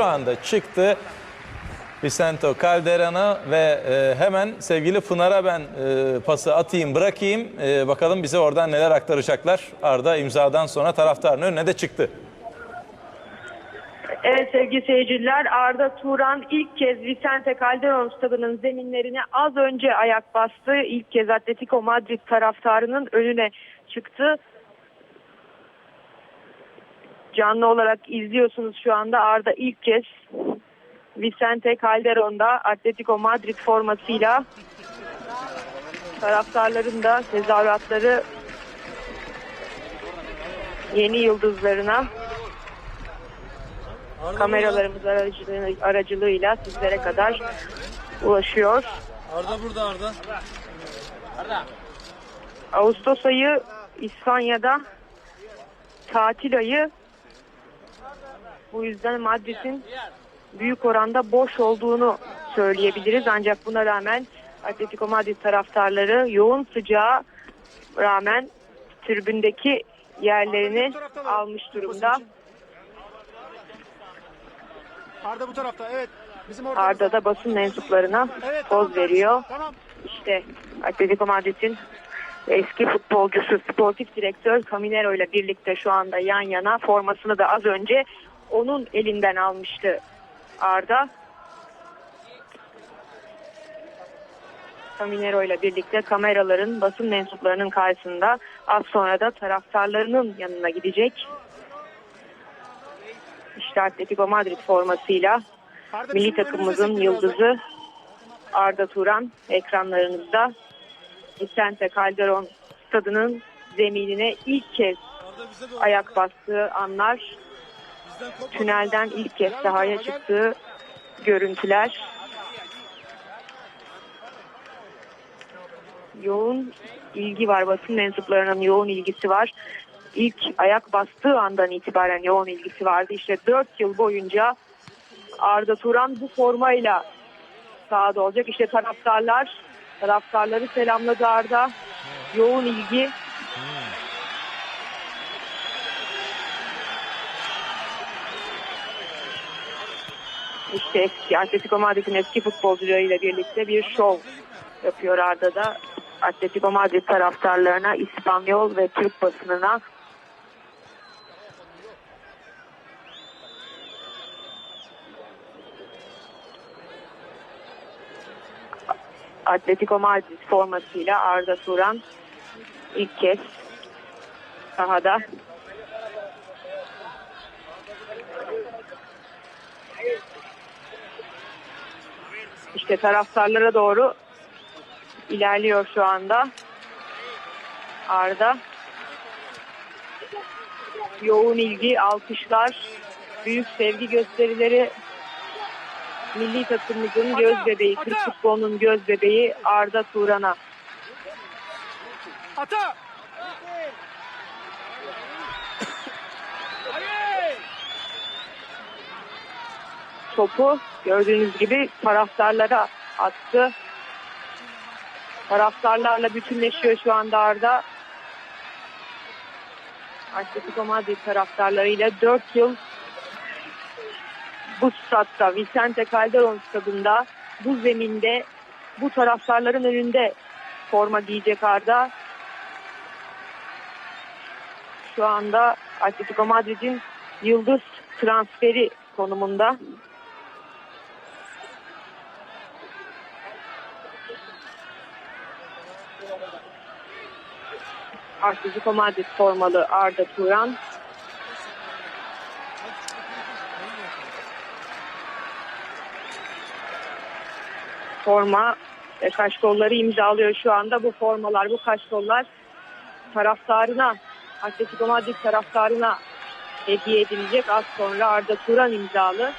Şu anda çıktı Vicento Calderon'a ve e, hemen sevgili Pınar'a ben e, pası atayım bırakayım. E, bakalım bize oradan neler aktaracaklar. Arda imzadan sonra taraftarın önüne de çıktı. Evet sevgili seyirciler Arda Turan ilk kez Vicente Calderon stadının zeminlerine az önce ayak bastı. İlk kez Atletico Madrid taraftarının önüne çıktı. Canlı olarak izliyorsunuz şu anda Arda ilk kez Vicente Calderon'da Atletico Madrid formasıyla taraftarların da tezahüratları yeni yıldızlarına kameralarımız aracılığı, aracılığıyla sizlere kadar ulaşıyor. Arda burada Arda. Ağustos ayı İspanya'da tatil ayı. Bu yüzden Madrid'in büyük oranda boş olduğunu söyleyebiliriz. Ancak buna rağmen Atletico Madrid taraftarları yoğun sıcağa rağmen tribündeki yerlerini almış durumda. Arda bu tarafta evet. Bizim. Arda da basın mensuplarına Evet, tamam, poz veriyor. Tamam. İşte Atletico Madrid'in eski futbolcusu, sportif direktör Caminero ile birlikte şu anda yan yana formasını da az önce onun elinden almıştı Arda. Caminero ile birlikte kameraların, basın mensuplarının karşısında az sonra da taraftarlarının yanına gidecek. İşte Atletico Madrid formasıyla Arda milli takımımızın yıldızı Arda Turan ekranlarınızda Vicente Calderon stadının zeminine ilk kez ayak bastığı anlar. Tünelden ilk kez sahaya çıktığı görüntüler. Yoğun ilgi var, basın mensuplarının yoğun ilgisi var. İlk ayak bastığı andan itibaren yoğun ilgisi vardı. İşte 4 yıl boyunca Arda Turan bu formayla sahada olacak. İşte taraftarlar, taraftarları selamladı Arda. Yoğun ilgi. İşte eski Atletico Madrid'in eski futbolcularıyla birlikte bir şov yapıyor Arda da. Atletico Madrid taraftarlarına, İspanyol ve Türk basınına Atletico Madrid formasıyla Arda Turan ilk kez sahada. İşte taraftarlara doğru ilerliyor şu anda. Arda. Yoğun ilgi, alkışlar, büyük sevgi gösterileri milli takımımızın göz bebeği, Türk futbolunun göz bebeği Arda Turan'a. Ata. Topu gördüğünüz gibi taraftarlara attı. Taraftarlarla bütünleşiyor şu anda Arda. Atletico Madrid taraftarlarıyla 4 yıl bu statta, Vicente Calderon stadında, bu zeminde, bu taraftarların önünde forma giyecek Arda. Şu anda Atletico Madrid'in yıldız transferi konumunda. Atletico Madrid formalı Arda Turan. Forma ve kaşkolları imzalıyor şu anda. Bu formalar, bu kaşkollar taraftarına, Atletico Madrid taraftarına hediye edilecek. Az sonra Arda Turan imzalı.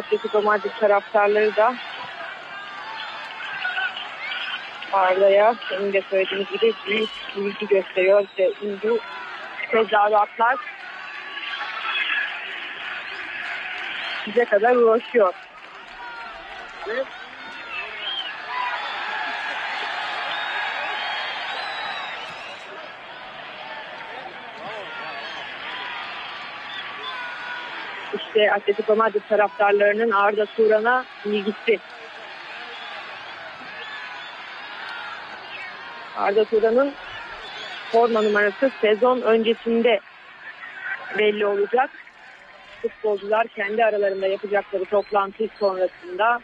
Atletico Madrid taraftarları da Arda'ya senin de söylediğiniz gibi büyük ilgi gösteriyor. İşte ilgi tezahüratlar bize kadar ulaşıyor. İşte Atletico Madrid taraftarlarının Arda Turan'a ilgisi. Arda Turan'ın forma numarası sezon öncesinde belli olacak. Futbolcular kendi aralarında yapacakları toplantı sonrasında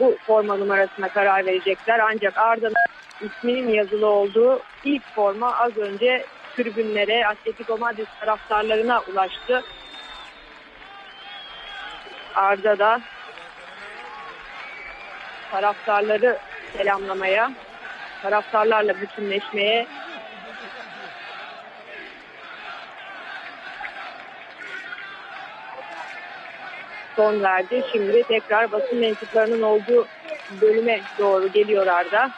bu forma numarasına karar verecekler. Ancak Arda'nın isminin yazılı olduğu ilk forma az önce tribünlere, Atletico Madrid taraftarlarına ulaştı. Arda da taraftarları selamlamaya, taraftarlarla bütünleşmeye son verdi. Şimdi tekrar basın mensuplarının olduğu bölüme doğru geliyor Arda.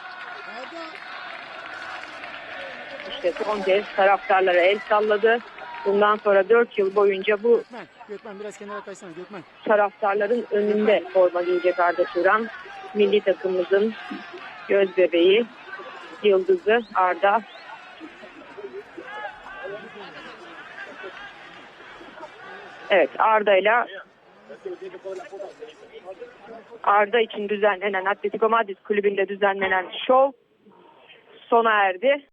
İşte son kez taraftarlara el salladı. Bundan sonra 4 yıl boyunca bu Gökmen, Gökmen biraz kenara kaysana Gökmen. taraftarların önünde forma giyecek Arda Turan. Milli takımımızın göz bebeği, yıldızı Arda. Evet Arda'yla Arda için düzenlenen Atletico Madrid kulübünde düzenlenen şov sona erdi.